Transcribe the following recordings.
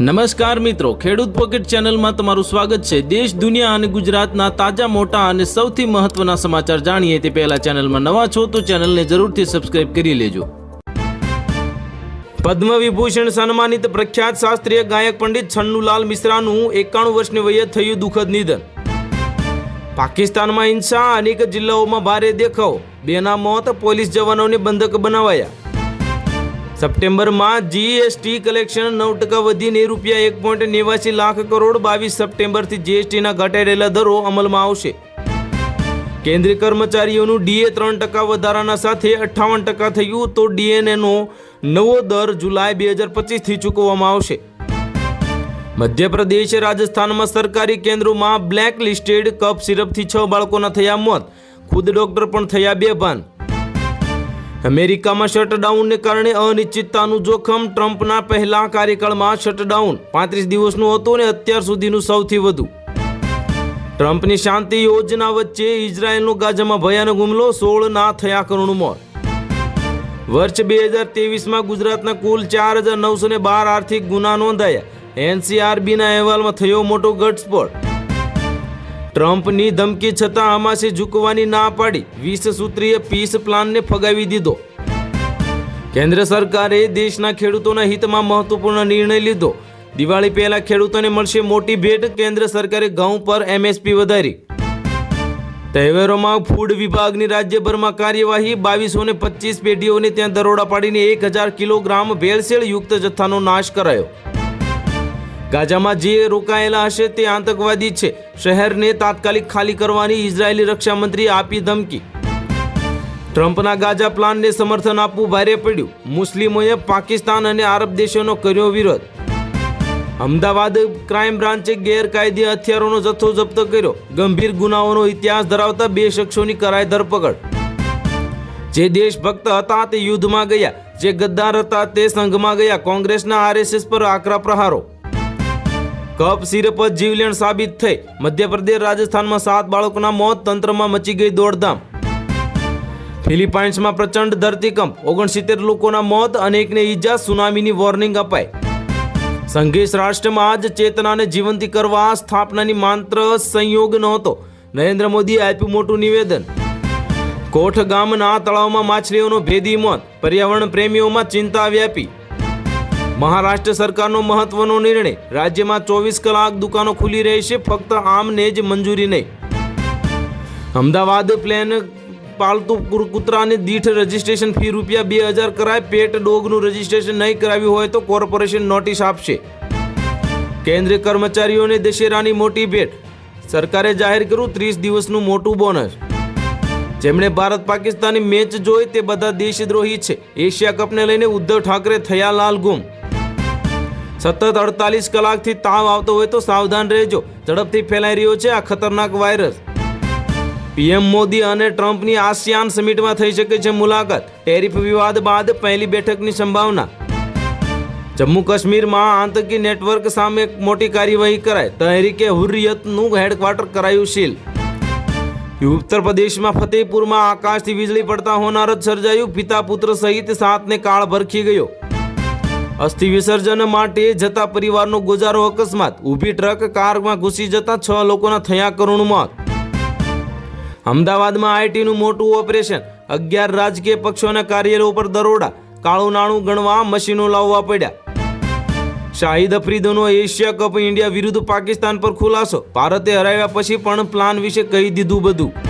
નમસ્કાર મિત્રો, ખેડૂત પોકેટ ચેનલમાં તમારું સ્વાગત છે. દેશ, દુનિયા અને ગુજરાતના તાજા, મોટા અને સૌથી મહત્વના સમાચાર જાણીએ તે પહેલા ચેનલમાં નવા છો તો ચેનલને જરૂરથી સબસ્ક્રાઇબ કરી લેજો. પદ્મ વિભૂષણ સન્માનિત પ્રખ્યાત શાસ્ત્રીય ગાયક પંડિત છન્નુલાલ મિશ્રાનું એકાણું વર્ષની વયે થયું દુઃખદ નિધન. પાકિસ્તાનમાં હિંસા અનેક જિલ્લાઓમાં ભારે દેખાવ. બેના મોત પોલીસ જવાનોને બંધક બનાવાયા. સપ્ટેમ્બરમાં જીએસટી કલેક્શન નવ ટકા વધીને રૂપિયા એક પોઈન્ટ નેવાસી લાખ કરોડ બાવીસ સપ્ટેમ્બરથી જીએસટીના ઘટાડેલા દરો અમલમાં આવશે. કેન્દ્રીય કર્મચારીઓનું ડીએ ત્રણ ટકા વધારાના સાથે અઠ્ઠાવન ટકા થયું તો ડીએનએનો નવો દર જુલાઈ બે હજાર પચીસથી ચૂકવવામાં આવશે. મધ્યપ્રદેશ, રાજસ્થાનમાં સરકારી કેન્દ્રોમાં બ્લેક લિસ્ટેડ કપ સિરપથી છ બાળકોના થયા મોત. ખુદ ડોક્ટર પણ થયા બેભાન. અમેરિકામાં શટડાઉનને કારણે અનિશ્ચિતતાનું જોખમ ટ્રમ્પના પહેલા કાર્યકાળમાં શટડાઉન પાંત્રીસ દિવસનું હતું અને અત્યાર સુધીનું સૌથી વધુ. ટ્રમ્પની શાંતિ યોજના વચ્ચે ઇઝરાયેલનો ગાઝામાં ભયાનક હુમલો, સોળ ના થયા કરોડ મોત. વર્ષ બે હજાર તેવીસમાં ગુજરાતના કુલ ચાર હજાર નવસો ને બાર આર્થિક ગુના નોંધાયા. એનસીઆરબીના અહેવાલમાં થયો મોટો ઘટસ્ફોટ. ટ્રમ્પની ધમકી છતાં હમાસે ઝૂકવાની ના પાડી. વીસ સૂત્રીય પીસ પ્લાનને ફગાવી દીધો. કેન્દ્ર સરકારે દેશના ખેડૂતોના હિતમાં મહત્વપૂર્ણ નિર્ણય લીધો. દિવાળી પહેલા ખેડૂતોને મળશે મોટી ભેટ, કેન્દ્ર સરકારે ઘઉં પર એમએસપી વધારી. તહેવારોમાં ફૂડ વિભાગની રાજ્યભરમાં કાર્યવાહી બાવીસો ને પેઢીઓને ત્યાં દરોડા પાડીને એક હજાર કિલોગ્રામ ભેળસેળ યુક્ત જથ્થાનો નાશ કરાયો. ગાઝામાં જે રોકાયેલા હશે તે આતંકવાદી છે. શહેરને તાત્કાલિક ખાલી કરવાની ઇઝરાયેલી રક્ષામંત્રી આપી ધમકી. ટ્રમ્પના ગાઝા પ્લાનને સમર્થન આપવું ભારે પડ્યું. મુસ્લિમોએ પાકિસ્તાન અને આરબ દેશોનો કર્યો વિરોધ. અમદાવાદ ક્રાઇમ બ્રાન્ચે ગેરકાયદે હથિયારોનો જથ્થો જપ્ત કર્યો. ગંભીર ગુનાઓનો ઇતિહાસ ધરાવતા બે શખ્સોની કરાઈ ધરપકડ. જે દેશભક્ત હતા તે યુદ્ધમાં ગયા, જે ગદ્દાર હતા તે સંઘમાં ગયા. કોંગ્રેસના આરએસએસ પર આકરા પ્રહારો. કપ સિરપ જ જીવલેણ સાબિત થઈ. મધ્યપ્રદેશ રાજસ્થાનમાં સાત બાળકોના મોત તંત્રમાં મચી ગઈ દોડધામ. ફિલિપાઇન્સમાં પ્રચંડ ધરતીકંપ. ઓગણસિત્તેર લોકોના મોત, અનેકને ઈજા, સુનામીની વોર્નિંગ અપાઈ. સંઘીશ રાષ્ટ્રમાં જ ચેતનાને જીવંતી કરવા સ્થાપનાની માત્ર સંયોગ નહોતો. નરેન્દ્ર મોદીએ આપ્યું મોટું નિવેદન. કોઠ ગામના તળાવમાં માછલીઓનો ભેદી મોત. પર્યાવરણ પ્રેમીઓમાં ચિંતા વ્યાપી. મહારાષ્ટ્ર સરકારનો મહત્વનો નિર્ણય. રાજ્યમાં ચોવીસ કલાક દુકાનો ખુલી રહેશે ફક્ત આમને જ મંજૂરી નહીં. અમદાવાદ પ્લેન પાલતુ કૂતરાને દીઠ રજીસ્ટ્રેશન ફી રૂપિયા બે હજાર કરાય, પેટ ડોગનું રજિસ્ટ્રેશન નહીં કરાવ્યું હોય તો કોર્પોરેશન નોટિસ આપશે. કેન્દ્રીય કર્મચારીઓને દશેરાની મોટી ભેટ. સરકારે જાહેર કર્યું ત્રીસ દિવસનું મોટું બોનસ. જેમણે ભારત પાકિસ્તાનની મેચ જોઈ તે બધા દેશદ્રોહી છે. એશિયા કપને લઈને ઉદ્ધવ ઠાકરે થયા લાલ ગુમ. સતત અડતાલીસ કલાકથી તાવ આવતો હોય તો સાવધાન રહેજો. ઝડપથી ફેલાઈ રહ્યો છે આ ખતરનાક વાયરસ. પીએમ મોદી અને ટ્રમ્પની આસિયાન સમિટમાં થઈ શકે છે મુલાકાત. ટેરિફ વિવાદ બાદ પહેલી બેઠકની સંભાવના. જમ્મુ કાશ્મીરમાં આતંકી નેટવર્ક સામે મોટી કાર્યવાહી કરાય તહેરીકે હુર્રિયતનું હેડક્વાર્ટર કરાયું સીલ. ઉત્તર પ્રદેશમાં ફતેહપુરમાં આકાશથી વીજળી પડતા હોનારત સર્જાયું. પિતા પુત્ર સહિત સાતને કાળ ભરખી ગયો. અસ્થિ વિસર્જન માટે જતા પરિવારનો ગુજારો અકસ્માત. ઊભી ટ્રક કારમાં ઘૂસી જતા છ લોકોના થયા કરુણ મોત. અમદાવાદમાં આઈટીનું મોટું ઓપરેશન. અગિયાર રાજકીય પક્ષોના કાર્યાલયો ઉપર દરોડા. કાળું નાણું ગણવા મશીનો લાવવા પડ્યા. શાહિદ અફ્રીદીનો એશિયા કપ ઇન્ડિયા વિરુદ્ધ પાકિસ્તાન પર ખુલાસો. ભારતે હરાવ્યા પછી પણ પ્લાન વિશે કહી દીધું બધું.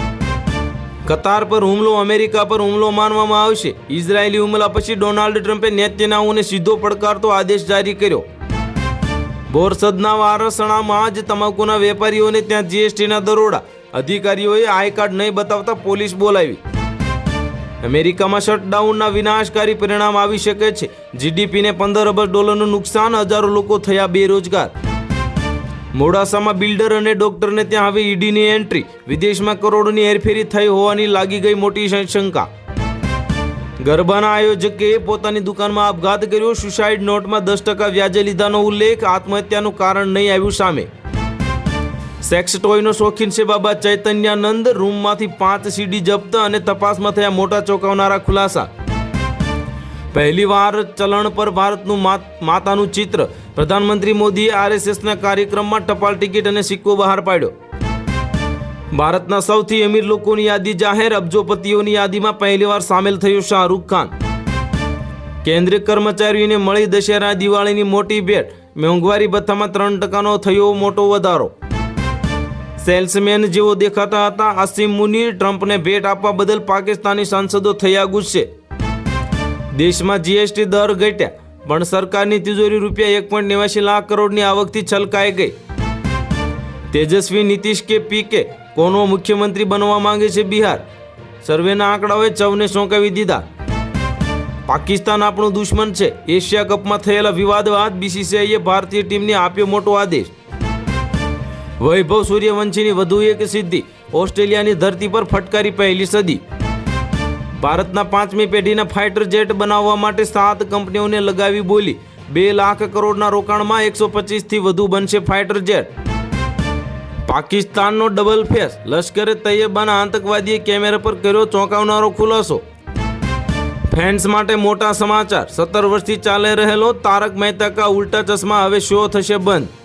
કતાર પર હુમલો અમેરિકા પર હુમલો માનવામાં આવશે. ઇઝરાયેલી હુમલા પછી ડોનાલ્ડ ટ્રમ્પે નેતન્યાહુને સીધો પડકારતો આદેશ જારી કર્યો. બોરસદના વારસણામાં જ તમાકુના વેપારીઓને ત્યાં જીએસટીના દરોડા. અધિકારીઓએ આઈ કાર્ડ નહીં બતાવતા પોલીસ બોલાવી. અમેરિકામાં શટડાઉનના વિનાશકારી પરિણામ આવી શકે છે. જીડીપીને પંદર અબજ ડોલરનું નુકસાન હજારો લોકો થયા બેરોજગાર. મોડાસામાં બિલ્ડર અને ડોક્ટરને ત્યાં હવે ઈડીની એન્ટ્રી. વિદેશમાં કરોડોની હેરફેરી થઈ હોવાની લાગી ગઈ મોટી શંકા. ગરબાના આયોજકે પોતાની દુકાનમાં આપઘાત કર્યો. સુસાઇડ નોટમાં દસ ટકા વ્યાજે લીધાનો ઉલ્લેખ. આત્મહત્યાનું કારણ નહીં આવ્યું સામે. સેક્સ ટોયનો શોખીન છે બાબા ચૈતન્યાનંદ. રૂમમાંથી પાંચ સીડી જપ્ત અને તપાસમાં થયા મોટા ચોંકાવનારા ખુલાસા. પહેલીવાર ચલણ પર ભારતનું માત- માતાનું ચિત્ર. પ્રધાનમંત્રી મોદીએ આરએસએસના કાર્યક્રમમાં ટપાલ ટિકિટ અને સિક્કો બહાર પાડ્યો. ભારતના સૌથી અમીર લોકોની યાદી જાહેર, અબજોપતિઓની યાદીમાં પહેલીવાર સામેલ થયો શાહરૂખ ખાન. કેન્દ્રીય કર્મચારીઓને મળી દશેરા દિવાળીની મોટી ભેટ. મોંઘવારી ભથ્થામાં ત્રણ ટકાનો થયો મોટો વધારો. સેલ્સમેન જેવો દેખાતા હતા. આસિમ મુનિર ટ્રમ્પને ભેટ આપવા બદલ પાકિસ્તાની સાંસદો થયા ગુસ્સે. દેશમાં જીએસટી દર ઘટ્યા, પણ સરકારની તિજોરી રૂપિયા એક પોઈન્ટ નેવાસી લાખ કરોડની આવકથી છલકાઈ ગઈ. તેજસ્વી નીતિશ કે પી કે, કોનો મુખ્યમંત્રી બનવા માંગે છે બિહાર? સર્વેના આંકડાઓએ ચૌને સોંકાવી દીધા. પાકિસ્તાન આપણું દુશ્મન છે. એશિયા કપમાં થયેલા વિવાદ બાદ બીસીસીઆઈએ ભારતીય ટીમને આપ્યો મોટો આદેશ. વૈભવ સૂર્યવંશીની વધુ એક સિદ્ધિ, ઓસ્ટ્રેલિયાની ધરતી પર ફટકારી પહેલી સદી. ભારતના પાંચમી પેઢીના ફાઇટર જેટ બનાવવા માટે સાત કંપનીઓને લગાવી બોલી. બે લાખ કરોડના રોકાણમાં એકસો પચીસથી વધુ બનશે ફાઇટર જેટ. પાકિસ્તાનનો ડબલ ફેસ. લશ્કરે તૈયબાના આતંકવાદીએ કેમેરા પર કર્યો ચોંકાવનારો ખુલાસો. ફેન્સ માટે મોટા સમાચાર. સત્તર વર્ષથી ચાલે રહેલો તારક મહેતા કા ઉલ્ટા ચશ્મા હવે શો થશે બંધ.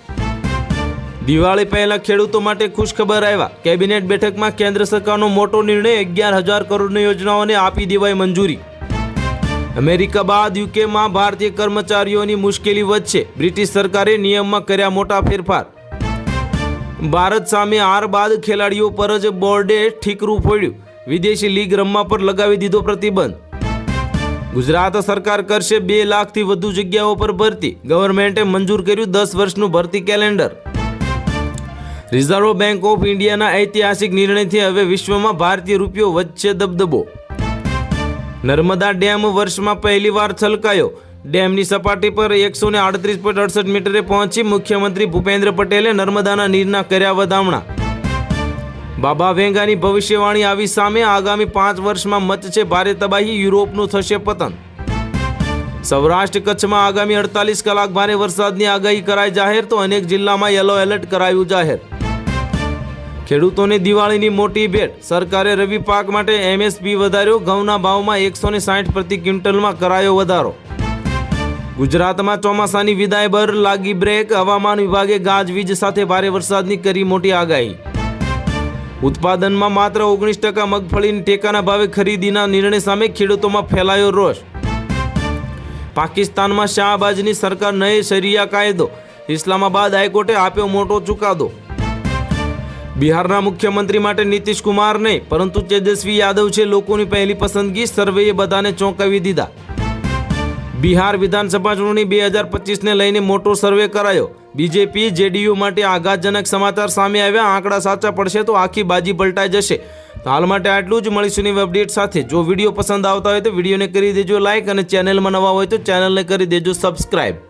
દિવાળી પહેલા ખેડૂતો માટે ખુશખબર આવ્યા. કેબિનેટ બેઠકમાં કેન્દ્ર સરકારનો મોટો નિર્ણય અગિયાર હજાર કરોડની યોજનાઓને આપી દેવાય મંજૂરી. અમેરિકા બાદ યુકેમાં ભારતીય કર્મચારીઓની મુશ્કેલી વધશે. બ્રિટિશ સરકારે નિયમમાં કર્યા મોટા ફેરફાર. ભારત સામે હાર બાદ ખેલાડીઓ પર જ બોર્ડે ઠીકરું ફોડ્યું. વિદેશી લીગ રમવા પર લગાવી દીધો પ્રતિબંધ. ગુજરાત સરકાર કરશે બે લાખથી વધુ જગ્યાઓ પર ભરતી. ગવર્મેન્ટે મંજૂર કર્યું દસ વર્ષનું ભરતી કેલેન્ડર. રિઝર્વ બેંક ઓફ ઇન્ડિયાના ઐતિહાસિક નિર્ણયથી હવે વિશ્વમાં ભારતીય રૂપિયો વચ્ચે દબદબો. નર્મદા ડેમ વર્ષમાં પહેલીવાર છલકાયો. ડેમની સપાટી પર એકસો ને આડત્રીસ પોઈન્ટ અડસઠ મીટરે પહોંચી મુખ્યમંત્રી ભૂપેન્દ્ર પટેલે નર્મદાના નીરના કર્યા વધામણા. બાબા વેંગાની ભવિષ્યવાણી આવી સામે આગામી પાંચ વર્ષમાં મચશે ભારે તબાહી, યુરોપનું થશે પતન. સૌરાષ્ટ્ર કચ્છમાં આગામી અડતાલીસ કલાક ભારે વરસાદની આગાહી કરાઈ જાહેર, તો અનેક જિલ્લામાં યલો એલર્ટ કરાયું જાહેર. ખેડૂતોને દિવાળીની મોટી ભેટ. સરકારે રવિ પાક માટે એમએસપી વધાર્યો. ઘઉંના ભાવમાં એકસો ને સાઠ પ્રતિ ક્વિન્ટલમાં કરાયો વધારો. ગુજરાતમાં ચોમાસાની વિદાય પર લાગી બ્રેક. હવામાન વિભાગે ગાજવીજ સાથે ભારે વરસાદની કરી મોટી આગાહી. ઉત્પાદનમાં માત્ર ઓગણીસ ટકા મગફળીની ટેકાના ભાવે ખરીદીના નિર્ણય સામે ખેડૂતોમાં ફેલાયો રોષ. પાકિસ્તાનમાં શાહબાજની સરકાર નયે શરિયા કાયદો. ઇસ્લામાબાદ હાઈકોર્ટે આપ્યો મોટો ચુકાદો. બિહારના મુખ્યમંત્રી માટે નીતિશ કુમાર નહીં પરંતુ તેજસ્વી યાદવ છે લોકોની પહેલી પસંદગી, સર્વેએ બધાને ચોંકાવી દીધા. બિહાર વિધાનસભા ચૂંટણી બે હજાર પચીસને લઈને મોટો સર્વે કરાયો. બીજેપી, જેડીયુ માટે આઘાતજનક સમાચાર સામે આવ્યા, આંકડા સાચા પડશે તો આખી બાજી પલટાઈ જશે. હાલ માટે આટલું જ, મળીશું નવી અપડેટ સાથે. જો વીડિયો પસંદ આવતા હોય તો વિડીયોને કરી દેજો લાઇક અને ચેનલમાં નવા હોય તો ચેનલને કરી દેજો સબસ્ક્રાઇબ.